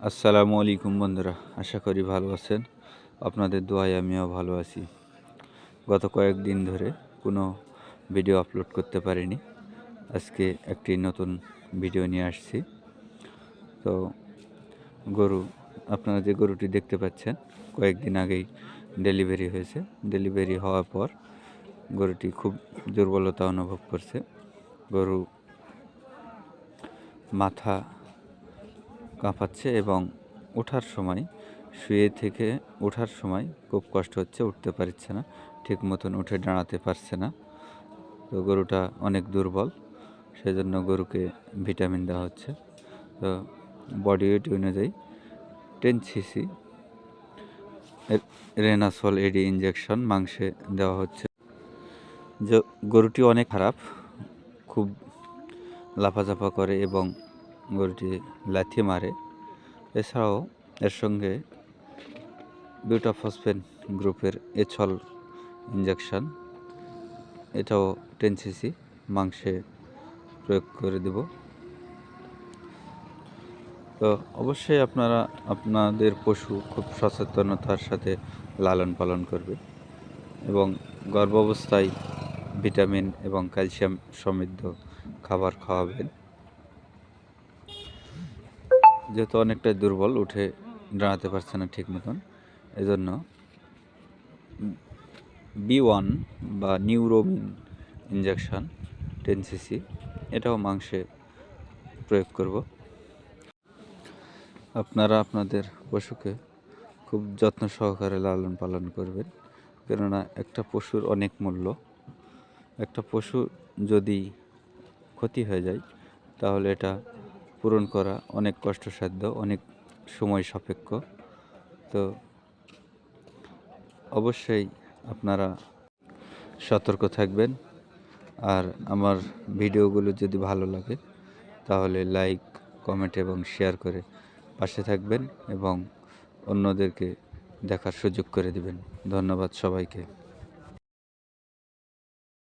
আসসালামু আলাইকুম বন্ধুরা, আশা করি ভালো আছেন। আপনাদের দোয়ায় আমিও ভালো আছি। গত কয়েকদিন ধরে কোনো ভিডিও আপলোড করতে পারিনি। আজকে একটি নতুন ভিডিও নিয়ে আসছি। তো গরু, আপনারা যে গরুটি দেখতে পাচ্ছেন, কয়েকদিন আগেই ডেলিভারি হয়েছে। ডেলিভারি হওয়ার পর গরুটি খুব দুর্বলতা অনুভব করছে। গরু মাথা কাঁপাচ্ছে এবং ওঠার সময়, শুয়ে থেকে ওঠার সময় খুব কষ্ট হচ্ছে, উঠতে পারছে না, ঠিক মতন উঠে দাঁড়াতে পারছে না। তো গরুটা অনেক দুর্বল, সেজন্য গরুকে ভিটামিন দেওয়া হচ্ছে। তো বডি ওয়েট অনুযায়ী ten cc Renasol AD injection মাংসে দেওয়া হচ্ছে। যে, গরুটি অনেক খারাপ, খুব লাফাঝাফা করে এবং গরুটি লাথি মারে। এছাড়াও এর সঙ্গে বিউটাফসফেন গ্রুপের এছল ইঞ্জেকশন এটাও টেন সিসি, মাংসে প্রয়োগ করে দেব। তো অবশ্যই আপনারা, আপনাদের পশু খুব সচেতনতার সাথে লালন পালন করবে এবং গর্ভাবস্থায় ভিটামিন এবং ক্যালসিয়াম সমৃদ্ধ খাবার খাওয়াবেন। যেহেতু অনেকটাই দুর্বল, উঠে দাঁড়াতে পারছে না ঠিক মতন। এজন্য বি ওয়ান বা নিউরোমিন ইঞ্জেকশন টেন সিসি এটাও মাংসে প্রয়োগ করব। আপনারা আপনাদের পশুকে খুব যত্ন সহকারে লালন পালন করবেন, কেননা একটা পশুর অনেক মূল্য। একটা পশু যদি ক্ষতি হয়ে যায়, তাহলে এটা পূরণ করা অনেক কষ্টসাধ্য, অনেক সময় সাপেক্ষ। তো অবশ্যই আপনারা সতর্ক থাকবেন। আর আমার ভিডিওগুলো যদি ভালো লাগে, তাহলে লাইক, কমেন্ট এবং শেয়ার করে পাশে থাকবেন এবং অন্যদেরকে দেখার সুযোগ করে দিবেন। ধন্যবাদ সবাইকে।